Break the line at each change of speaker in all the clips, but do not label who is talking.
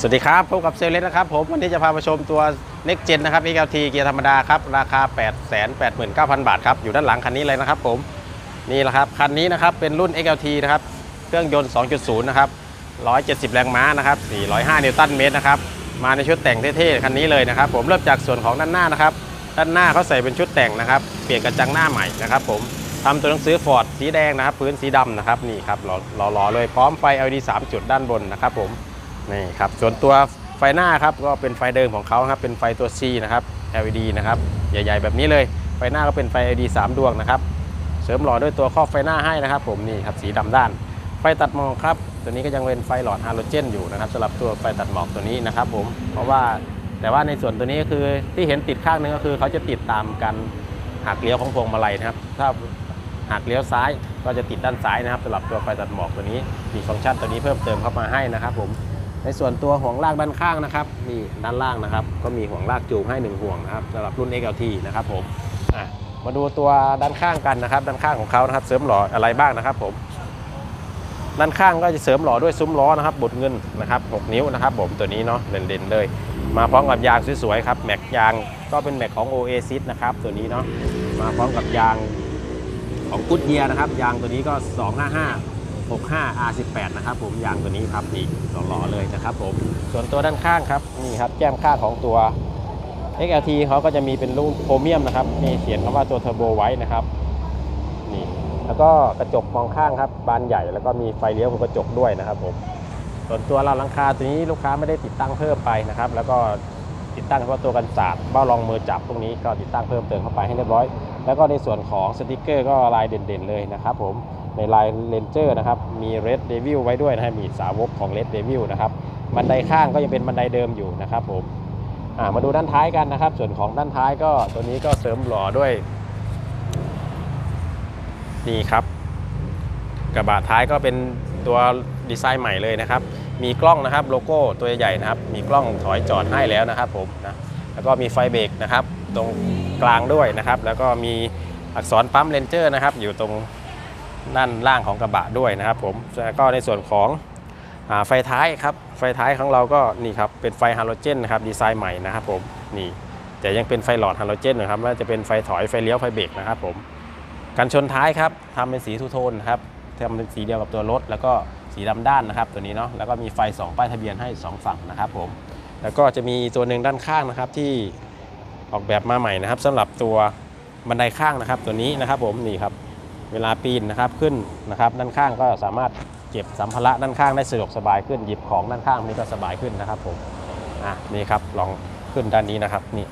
สวัสดีครับ พบกับเซลเลสนะครับผม วันนี้จะพาไปชมตัว Next Gen นะครับ XLT เกียร์ธรรมดาครับ ราคา 8 8 9 0 0 0 บาทครับ อยู่ด้านหลังคันนี้เลยนะครับผม นี่แหละครับ คันนี้นะครับ เป็นรุ่น XLT นะครับ เครื่องยนต์ 2.0 นะครับ 170 แรงม้านะครับ 405 นิวตันเมตรนะครับ มาในชุดแต่งเท่ๆ คันนี้เลยนะครับ ผมเริ่มจากส่วนของด้านหน้านะครับ ด้านหน้าเขาใส่เป็นชุดแต่งนะครับ เปลี่ยนกระจังหน้าใหม่นะครับผมทำตัวหนังสือฟอร์ดสีแดงนะครับ พื้นสีดำนะครับ นี่ครับหล่อๆเลย พร้อมไฟ LED 3 จุดด้านบนนะครับผม นี่ครับส่วนตัวไฟหน้าครับก็เป็นไฟเดิมของเขาครับเป็นไฟตัว C นะครับ LED นะครับใหญ่ ๆ แบบนี้เลย ไฟหน้าก็เป็นไฟ LED 3 ดวงนะครับเสริมหลอดด้วยตัวครอบไฟหน้าให้นะครับ ผมนี่ครับสีดำด้าน ไฟตัดหมอกครับ ตัวนี้ก็ยังเป็นไฟหลอดฮาโลเจนอยู่นะครับสำหรับตัวไฟตัดหมอกตัวนี้นะครับ ผมเพราะว่าแต่ว่าในส่วนตัวนี้ก็คือที่เห็นติดข้างนึงก็คือเขาจะติดตามกันหักเลี้ยวของพวงมาลัยนะครับ ถ้าหักเลี้ยวซ้ายก็จะติดด้านซ้ายนะครับสำหรับตัวไฟตัดหมอกตัวนี้มีฟังก์ชันตัวนี้เพิ่มเติมเข้ามาให้นะครับผม ในส่วนตัวห่วงลากด้านข้างนะครับนี่ด้านล่างนะครับ ก็มีห่วงลากจูงให้ 1 ห่วงนะครับสำหรับรุ่น XLT นะครับผมมาดูตัวด้านข้างกันนะครับ ด้านข้างของเขานะครับ เสริมหล่ออะไรบ้างนะครับ ผม ด้านข้างก็จะเสริมหล่อด้วยซุ้มล้อนะครับบดเงินนะครับ 6 นิ้วนะครับ ผมตัวนี้เนาะเด่นๆเลย มาพร้อมกับยางสวยๆครับแม็กยางก็เป็นแม็กของ Oasis นะครับ ตัวนี้เนาะมาพร้อมกับยางของกุ o เ y ียนะครับ ยางตัวนี้ก็ 255 65 R18 นะครับผมยางตัวนี้ครับนี่หล่อๆเลยนะครับผมส่วนตัวด้านข้างครับนี่ครับแก้มข้างของตัว XLT เขาก็จะมีเป็นรุ่นโพรเมียมนะครับมีเขียนคำว่าตัวเทอร์โบไว้นะครับนี่แล้วก็กระจกมองข้างครับบานใหญ่แล้วก็มีไฟเลี้ยวบนกระจกด้วยนะครับผมส่วนตัวราวหลังคาตัวนี้ลูกค้าไม่ได้ติดตั้งเพิ่มไปนะครับ แล้วก็ติดตั้งเฉพาะตัวกันสาดเบ้ารองมือจับพวกนี้ก็ติดตั้งเพิ่มเติมเข้าไปให้เรียบร้อย แล้วก็ในส่วนของสติกเกอร์ก็ลายเด่นๆเลยนะครับผม ในลายเลนเจอร์นะครับ มี Red Devil ไว้ด้วยนะฮะมีสาวกของ Red Devil นะครับ บันไดข้างก็ยังเป็นบันไดเดิมอยู่นะครับผมมาดูด้านท้ายกันนะครับ ส่วนของด้านท้ายก็ตัวนี้ก็เสริมหล่อด้วยนี่ครับกระบะท้ายก็เป็นตัวดีไซน์ใหม่เลยนะครับ มีกล้องนะครับโลโก้ตัวใหญ่ๆนะครับ มีกล้องถอยจอดให้แล้วนะครับผมนะแล้วก็มีไฟเบรกนะครับ ตรงกลางด้วยนะครับ แล้วก็มีอักษรปั๊มเลนเจอร์นะครับ อยู่ตรง ด้านล่างของกระบะด้วยนะครับผมแล้วก็ในส่วนของอไฟท้ายครับไฟท้ายของเราก็นี่ครับเป็นไฟฮาโลเจนนะครับดีไซน์ใหม่นะครับผมนี่แต่ยังเป็นไฟหลอดฮาโลเจนนะครับว่าจะเป็นไฟถอยไฟเลี้ยวไฟเบรกนะครับผมกันชนท้ายครับทำเป็นสีทูโทนครับทำเป็นสีเดียวกับตัวรถ แล้วก็สีดำด้านนะครับ ตัวนี้เนาะแล้วก็มีไฟ 2 ป้ายทะเบียนให้ 2 ฝั่งนะครับผมแล้วก็จะมีตัวหนึ่งด้านข้างนะครับที่ออกแบบมาใหม่นะครับสำหรับตัวบันไดข้างนะครับ ตัวนี้นะครับผมนี่ครับ เวลาปีนนะครับขึ้นนะครับ ด้านข้างก็สามารถเก็บสัมภาระด้านข้างได้สะดวกสบายขึ้นหยิบของด้านข้างนี้ก็สบายขึ้นนะครับผมอะนี่ครับลองขึ้นด้านนี้นะครับนี่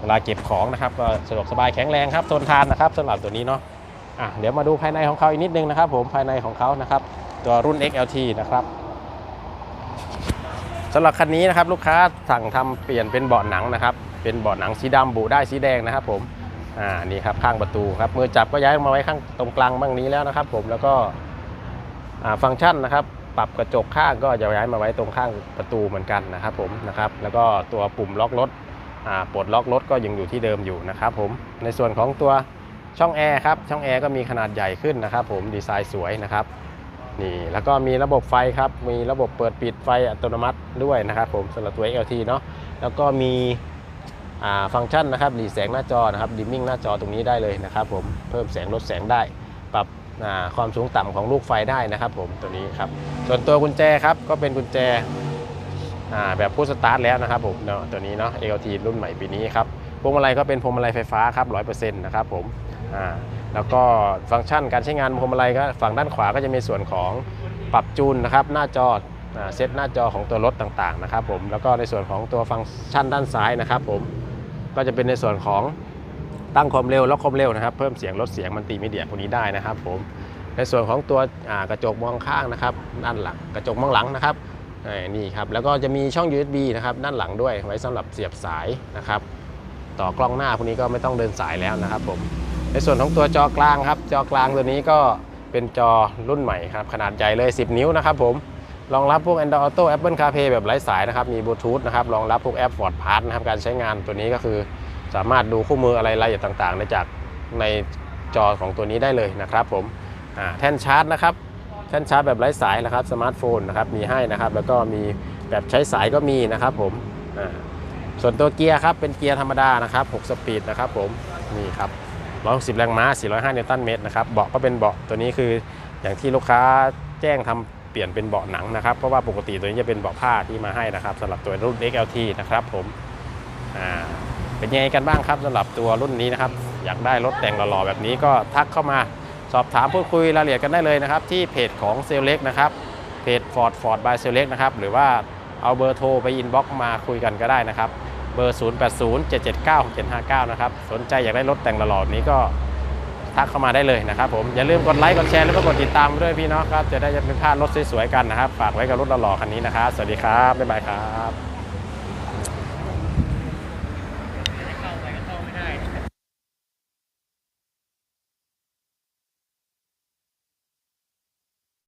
เวลาเก็บของนะครับก็สะดวกสบายแข็งแรงครับทนทานนะครับสำหรับตัวนี้เนาะอะเดี๋ยวมาดูภายในของเขาอีกนิดนึงนะครับ ผมภายในของเขานะครับตัวรุ่น XLT นะครับสำหรับคันนี้นะครับลูกค้าสั่งทำเปลี่ยนเป็นเบาะหนังนะครับเป็นเบาะหนังสีดำบุได้สีแดงนะครับผม อ่านี่ครับข้างประตูครับมือจับก็ย้ายมาไว้ข้างตรงกลางบ้างนี้แล้วนะครับ ผมแล้วก็อ่าฟังก์ชันนะครับ ปรับกระจกข้างก็จะย้ายมาไว้ตรงข้างประตูเหมือนกันนะครับผมนะครับ แล้วก็ตัวปุ่มล็อกรถอ่าปลดล็อกรถก็ยังอยู่ที่เดิมอยู่นะครับผมในส่วนของตัวช่องแอร์ครับช่องแอร์ก็มีขนาดใหญ่ขึ้นนะครับผมดีไซน์สวยนะครับนี่แล้วก็มีระบบไฟครับ มีระบบเปิดปิดไฟอัตโนมัติด้วยนะครับผมสำหรับตัว LT เนาะแล้วก็มี ฟังก์ชันนะครับหลีแสงหน้าจอนะครับดิมมิ่งหน้าจอตรงนี้ได้เลยนะครับผมเพิ่มแสงลดแสงได้ ปรับความสูงต่ำของลูกไฟได้นะครับผมตัวนี้ครับส่วนตัวกุญแจครับก็เป็นกุญแจแบบพุชสตาร์ทแล้วนะครับผมเนาะตัวนี้เนาะ XLT รุ่นใหม่ปีนี้ครับพวงมาลัยก็เป็นพวงมาลัยไฟฟ้าครับ100%นะครับผมอ่าแล้วก็ฟังก์ชันการใช้งานพวงมาลัยก็ฝั่งด้านขวาก็จะมีส่วนของปรับจูนนะครับหน้าจอเซตหน้าจอของตัวรถต่างๆนะครับผมแล้วก็ในส่วนของตัวฟังก์ชันด้านซ้ายนะครับผม ก็จะเป็นในส่วนของตั้งความเร็วล็อกความเร็วนะครับ เพิ่มเสียงลดเสียงมันติมีเดียพวกนี้ได้นะครับ ผม ในส่วนของตัวกระจกมองข้างนะครับ ด้านหลังกระจกมองหลังนะครับนี่ครับแล้วก็จะมีช่อง USB นะครับด้านหลังด้วยไว้สำหรับเสียบสายนะครับ ต่อกล้องหน้าพวกนี้ก็ไม่ต้องเดินสายแล้วนะครับ ผม ในส่วนของตัวจอกลางครับ จอกลางตัวนี้ก็เป็นจอรุ่นใหม่ครับขนาดใหญ่เลย 10 นิ้วนะครับ ผม รองรับพวก Android Auto Apple CarPlay แบบไร้สายนะครับ มีบลูทูธนะครับ รองรับพวกแอป Ford Pass นะครับ การใช้งานตัวนี้ก็คือ สามารถดูคู่มืออะไรรายละเอียดต่างๆได้จากในจอของตัวนี้ได้เลยนะครับผมอ่าแท่นชาร์จนะครับแท่นชาร์จแบบไร้สายนะครับสมาร์ทโฟนนะครับมีให้นะครับ แล้วก็มีแบบใช้สายก็มีนะครับผมอ่าส่วนตัวเกียร์ครับเป็นเกียร์ธรรมดานะครับ 6 สปีดนะครับผมนี่ครับ160 แรงม้า 405 นิวตันเมตรนะครับเบาะก็เป็นเบาะตัวนี้คืออย่างที่ลูกค้าแจ้งทำ เปลี่ยนเป็นเบาะหนังนะครับ เพราะว่าปกติตัวนี้จะเป็นเบาะผ้าที่มาให้นะครับสำหรับตัวรุ่น XLT นะครับผมอ่าเป็นยังไงกันบ้างครับสำหรับตัวรุ่นนี้นะครับ อยากได้รถแต่งหล่อๆแบบนี้ก็ทักเข้ามาสอบถามพูดคุยรายละเอียดกันได้เลยนะครับ ที่เพจของเซลเล็กนะครับเพจ Ford Ford by s e l e c t นะครับหรือว่าเอาเบอร์โทรไปอินบ็อกมาคุยกันก็ได้นะครับเบอร์ 0807796759 นะครับ สนใจอยากได้รถแต่งหล่อๆนี้ก็ ทักเข้ามาได้เลยนะครับผมอย่าลืมกดไลค์กดแชร์แล้วก็กดติดตามด้วยพี่น้องครับจะได้ไม่พลาดรถสวยๆกันนะครับ ฝากไว้กับรถหล่อๆคันนี้นะครับสวัสดีครับบ๊ายบายครับ